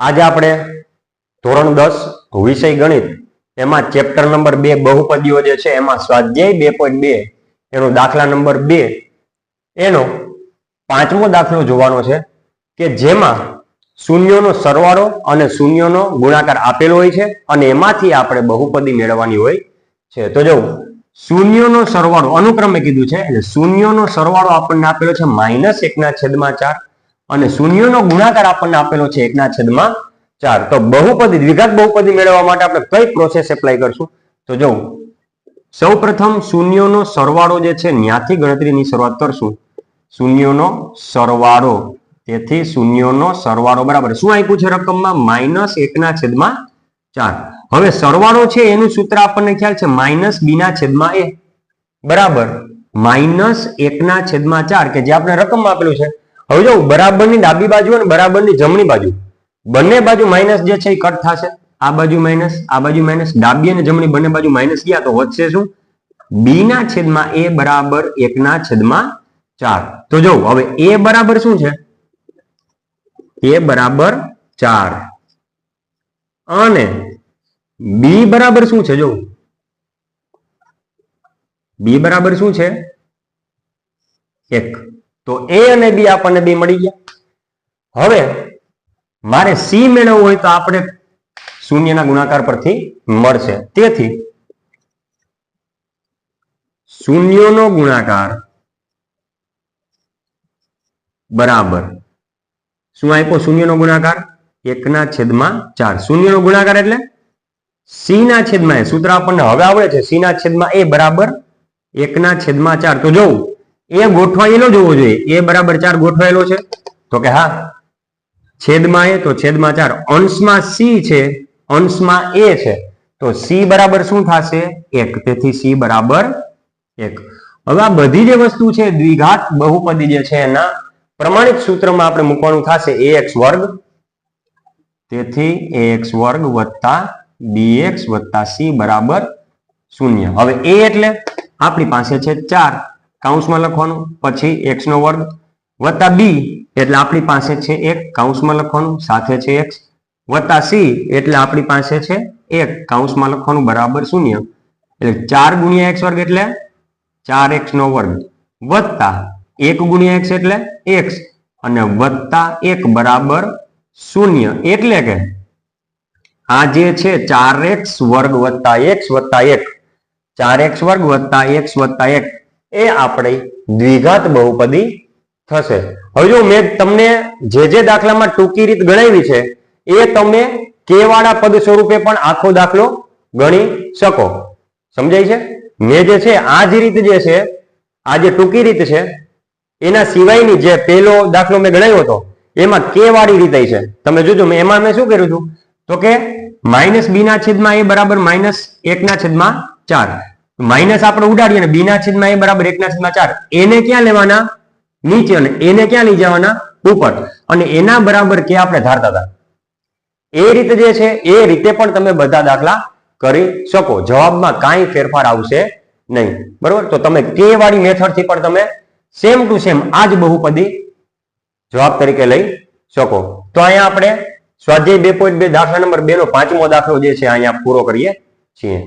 આજે આપણે ધોરણ દસ વિષય ગણિત. એમાં ચેપ્ટર નંબર બે બહુપદીઓ જે છે, એમાં સ્વાધ્યાય બે પોઈન્ટ બે, એનો દાખલા નંબર બે, એનો પાંચમો દાખલો જોવાનો છે કે જેમાં શૂન્યોનો સરવાળો અને શૂન્યોનો ગુણાકાર આપેલો હોય છે અને એમાંથી આપણે બહુપદી મેળવવાની હોય છે. તો જો શૂન્યોનો સરવાળો અનુક્રમે કીધું છે શૂન્યોનો સરવાળો આપણને આપેલો છે માઇનસ એકના છેદમાં ચાર અને શૂન્યનો ગુણાકાર આપણને આપેલો છે એકના છેદમાં ચાર. તો બહુપદી, દ્વિઘાત બહુપદી મેળવવા માટે આપણે કઈ પ્રોસેસ એપ્લાય કરશું? તો જો સૌ પ્રથમ શૂન્યોનો સરવાળો જે છે ત્યાંથી ગણતરીની શરૂઆત કરશું. શૂન્યોનો સરવાળો. તેથી શૂન્યોનો સરવાળો બરાબર. શું આપ્યું છે રકમમાં? માઇનસ એકના છેદમાં ચાર. હવે સરવાળો છે, એનું સૂત્ર આપણને ખ્યાલ છે, માઇનસ બીના છેદમાં એ. બરાબર. માઇનસ એકના છેદમાં ચાર, કે જે આપણે રકમમાં આપેલું છે હવે જો બરાબરની ડાબી બાજુ અને બરાબરની જમણી બાજુ, બંને બાજુ માઇનસ જે છે એ કટ થશે. આ બાજુ માઇનસ આ બાજુ માઇનસ ડાબી અને જમણી બંને બાજુ માઇનસ ગયા તો વધશે શું? બી ના છેદમાં એ બરાબર એકના છેદમાં ચાર. તો જો, હવે એ બરાબર શું છે? એ બરાબર ચાર. અને બી બરાબર શું છે? જો બી બરાબર શું છે? એક. તો એ અને બી આપણને બી મળી ગયા. હવે મારે સી મેળવવું હોય તો આપણે શૂન્યના ગુણાકાર પરથી મળશે. તેથી શૂન્યનો ગુણાકાર બરાબર. શું આપ્યો શૂન્યનો ગુણાકાર? એકના છેદમાં ચાર. શૂન્યનો ગુણાકાર એટલે સી ના છેદમાં એ સૂત્ર આપણને હવે આવડે છે. સી ના છેદમાં એ બરાબર એકના છેદમાં ચાર. તો જોવું. એ ગોઠવાયેલો જોવો જોઈએ. એ બરાબર ચાર ગોઠવાયેલો છે. તો કે હા, છેદમાં એ, તો છેદમાં ચાર. અંશમાં સી છે, અંશમાં એ છે. તો સી બરાબર શું થશે? એક. તેથી સી બરાબર એક. હવે આ બધી જે વસ્તુ છે, દ્વિઘાત બહુપદી જે છે એના પ્રમાણિત સૂત્રમાં આપણે મૂકવાનું થશે એ એક્સ વર્ગ. તેથી એ એક્સ વર્ગ વત્તા બી એક્સ વત્તા સી બરાબર શૂન્ય. હવે એ એટલે આપણી પાસે છે ચાર. કાઉન્સમાં લખવાનું, પછી એક્સ નો વર્ગ વત્તા બી એટલે આપણી પાસે છે એક. કાઉન્સમાં લખવાનું, સાથે છે એક્સ વત્તા સી એટલે આપણી પાસે છે એક. કાઉન્સમાં લખવાનું બરાબર શૂન્ય. એટલે ચાર ગુણ્યા એક્સ વર્ગ એટલે ચાર એક્સ નો વર્ગ. વત્તા એક ગુણ્યા એક્સ એટલે એક્સ અને વત્તા એક બરાબર શૂન્ય. એટલે કે આ જે છે ચાર એક્સ વર્ગ વત્તા એક્સ વત્તા એક. ચાર એક્સ વર્ગ વત્તા એક્સ વત્તા એક. એ આપણી દ્વિઘાત બહુપદી થશે. હવે જો મેં તમને જે જે દાખલામાં ટૂંકી રીત ગણાવી છે, એ તમે કે વાળા પદ સ્વરૂપે પણ આખો દાખલો ગણી શકો. સમજાય છે? મેં જે છે, આ જ રીત જે છે, આ જે ટૂંકી રીત છે, એના સિવાયની જે પેલો દાખલો મેં ગણાવ્યો હતો, એમાં કે વાળી રીત છે. તમે જોજો, મેં એમાં મેં શું કર્યું હતું? તો કે માઇનસ બી ના છેદમાં એ બરાબર માઇનસ એક ના છેદમાં ચાર. માઇનસ આપણે ઉડાડીએ અને બી ના છેદમાં એ બરાબર એક ના છેદમાં ચાર. એને ક્યાં લેવાના? નીચે અને એને ક્યાં લઈ જવાના? ઉપર. અને એના બરાબર કે આપણે ધારતા હતા? એ રીતે જે છે, એ રીતે પણ તમે બધા દાખલા કરી શકો. જવાબમાં કાંઈ ફેરફાર આવશે નહીં. બરોબર? તો તમે કે વાળી મેથડથી પણ તમે સેમ ટુ સેમ આ જ બહુપદી જવાબ તરીકે લઈ શકો. તો અહીંયા આપણે સ્વાધ્યાય બે પોઈન્ટ બે દાખલા નંબર બે નો પાંચમો દાખલો જે છે, અહીંયા પૂરો કરીએ છીએ.